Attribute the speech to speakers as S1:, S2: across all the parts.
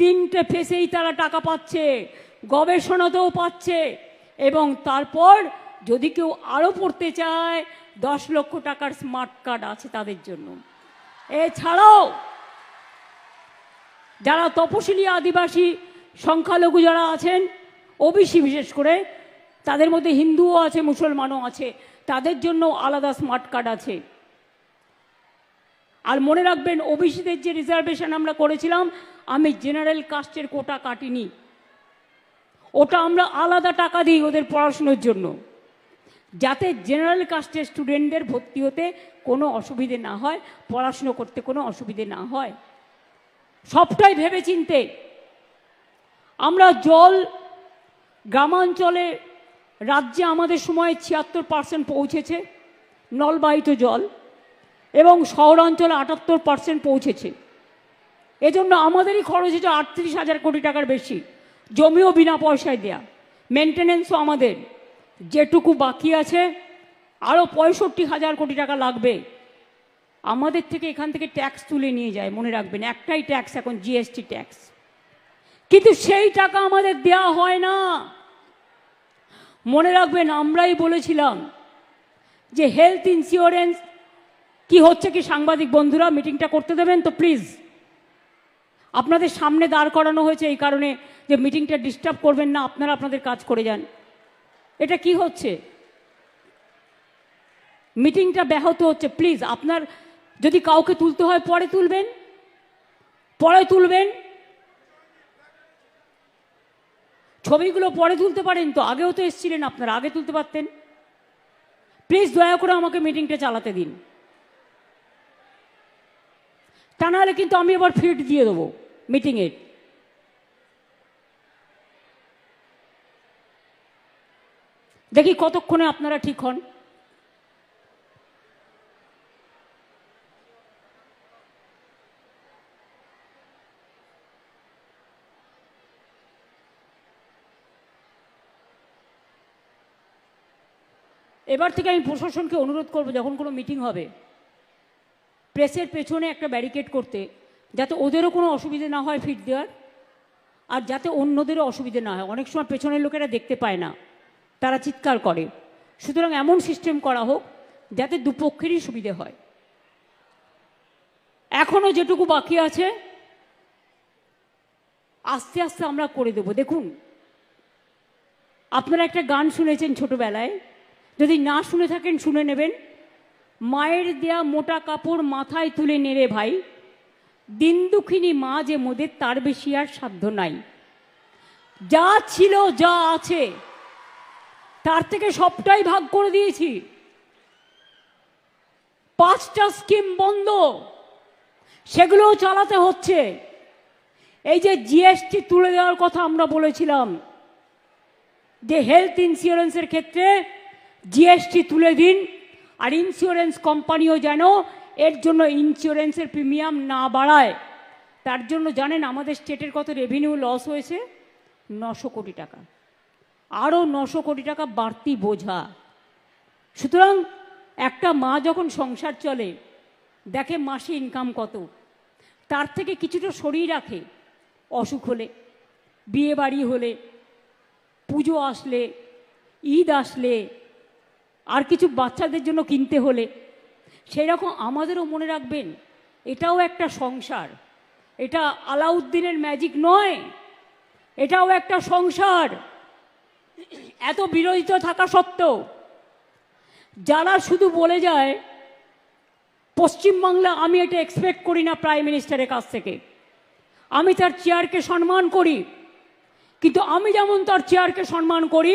S1: তিনটে ফেসেই তারা টাকা পাচ্ছে, গবেষণাতেও পাচ্ছে এবং তারপর যদি কেউ আরও পড়তে চায়, দশ লক্ষ টাকার স্মার্ট কার্ড আছে তাদের জন্য। এছাড়াও যারা তপশিলি আদিবাসী সংখ্যালঘু যারা আছেন, ওবিসি বিশেষ করে, তাদের মধ্যে হিন্দুও আছে, মুসলমানও আছে, তাদের জন্য আলাদা স্মার্ট কার্ড আছে। আর মনে রাখবেন ওবিসিদের যে রিজার্ভেশন আমরা করেছিলাম, আমি জেনারেল কাস্টের কোটা কাটিনি। ওটা আমরা আলাদা টাকা দিই ওদের পড়াশুনোর জন্য। যাতে জেনারেল কাস্টের স্টুডেন্টদের ভর্তি হতে কোনো অসুবিধে না হয়, পড়াশুনো করতে কোনো অসুবিধে না হয়। সবটাই ভেবে চিনতে আমরা জল গ্রামাঞ্চলে, রাজ্যে আমাদের সময় ছিয়াত্তর পার্সেন্ট পৌঁছেছে, নলবাহিত জল। এবং শহরাঞ্চলে আটাত্তর পার্সেন্ট পৌঁছেছে। এজন্য আমাদেরই খরচ হচ্ছে আটত্রিশ হাজার কোটি টাকার বেশি। জমিও বিনা পয়সায় দেয়া। মেনটেনেন্সও আমাদের। যেটুকু বাকি আছে, আরও পঁয়ষট্টি হাজার কোটি টাকা লাগবে। আমাদের থেকে এখান থেকে ট্যাক্স তুলে নিয়ে যায়, মনে রাখবেন। একটাই ট্যাক্স এখন জিএসটি ট্যাক্স কিন্তু সেই টাকা আমাদের দেয়া হয় না। মনে রাখবেন, আমরাই বলেছিলাম যে হেলথ ইন্স্যুরেন্স কি হচ্ছে কি সাংবাদিক বন্ধুরা? মিটিংটা করতে দেবেন তো প্লিজ আপনাদের সামনে দাঁড় করানো হয়েছে এই কারণে যে মিটিংটা ডিস্টার্ব করবেন না, আপনারা আপনাদের কাজ করে যান। এটা কি হচ্ছে? মিটিংটা ব্যাহত হচ্ছে প্লিজ আপনার যদি কাউকে তুলতে হয়, পরে তুলবেন। পরে তুলবেন। ছবিগুলো পরে তুলতে পারেন তো, আগেও তো এসছিলেন আপনারা, আগে তুলতে পারতেন। প্লিজ দয়া করে আমাকে মিটিংটা চালাতে দিন। তা নাহলে কিন্তু আমি এবার ফিট দিয়ে দেবো মিটিংয়ের দেখি কতক্ষণে আপনারা ঠিক হন। এবার থেকে আমি প্রশাসনকে অনুরোধ করব, যখন কোনো মিটিং হবে। প্রেসের পেছনে একটা ব্যারিকেড করতে, যাতে ওদেরও কোনো অসুবিধে না হয় ফিট দেওয়ার, আর যাতে অন্যদেরও অসুবিধে না হয়। অনেক সময় পেছনের লোকেরা দেখতে পায় না, তারা চিৎকার করে। সুতরাং এমন সিস্টেম করা হোক, যাতে দুপক্ষেরই সুবিধে হয়। এখনও যেটুকু বাকি আছে, আস্তে আস্তে আমরা করে দেব। দেখুন, আপনারা একটা গান শুনেছেন ছোটবেলায়, যদি না শুনে থাকেন, শুনে নেবেন। মায়ের দেয়া মোটা কাপড় মাথায় তুলে নেড়ে ভাই। দিন দুঃখিনী মা যে মোদের, তার বেশি আর সাধ্য নাই। যা ছিল, যা আছে, তার থেকে সবটাই ভাগ করে দিয়েছি। পাঁচটা স্কিম বন্ধ, সেগুলোও চালাতে হচ্ছে। এই যে জিএসটি তুলে দেওয়ার কথা আমরা বলেছিলাম, যে হেলথ ইন্স্যুরেন্সের ক্ষেত্রে জিএসটি তুলে দিন। আর ইন্স্যুরেন্স কোম্পানিও যেন এর জন্য ইন্স্যুরেন্সের প্রিমিয়াম না বাড়ায়, তার জন্য জানেন আমাদের স্টেটের কত রেভিনিউ লস হয়েছে? নশো কোটি টাকা। আরও নশো কোটি টাকা বাড়তি বোঝা। সুতরাং একটা মা যখন সংসার চলে, দেখে মাসে ইনকাম কত, তার থেকে কিছুটা সরিয়ে রাখে। অসুখ হলে বিয়ে বাড়ি হলে, পুজো আসলে, ঈদ আসলে আর কিছু বাচ্চাদের জন্য কিনতে হলে সেই রকম আমাদেরও মনে রাখবেন, এটাও একটা সংসার। এটা আলাউদ্দিনের ম্যাজিক নয়, এটাও একটা সংসার। এত বিরোধিত থাকা সত্ত্বেও, যারা শুধু বলে যায়, পশ্চিমবাংলা আমি এটা এক্সপেক্ট করি না প্রাইম মিনিস্টারের কাছ থেকে। আমি তার চেয়ারকে সম্মান করি, কিন্তু আমি যেমন তার চেয়ারকে সম্মান করি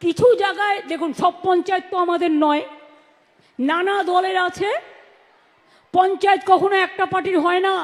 S1: কিছু জায়গায়, দেখুন, সব পঞ্চায়েত তো আমাদের নয়। নানা দলের আছে। পঞ্চায়েত কখনো একটা পার্টির হয় না।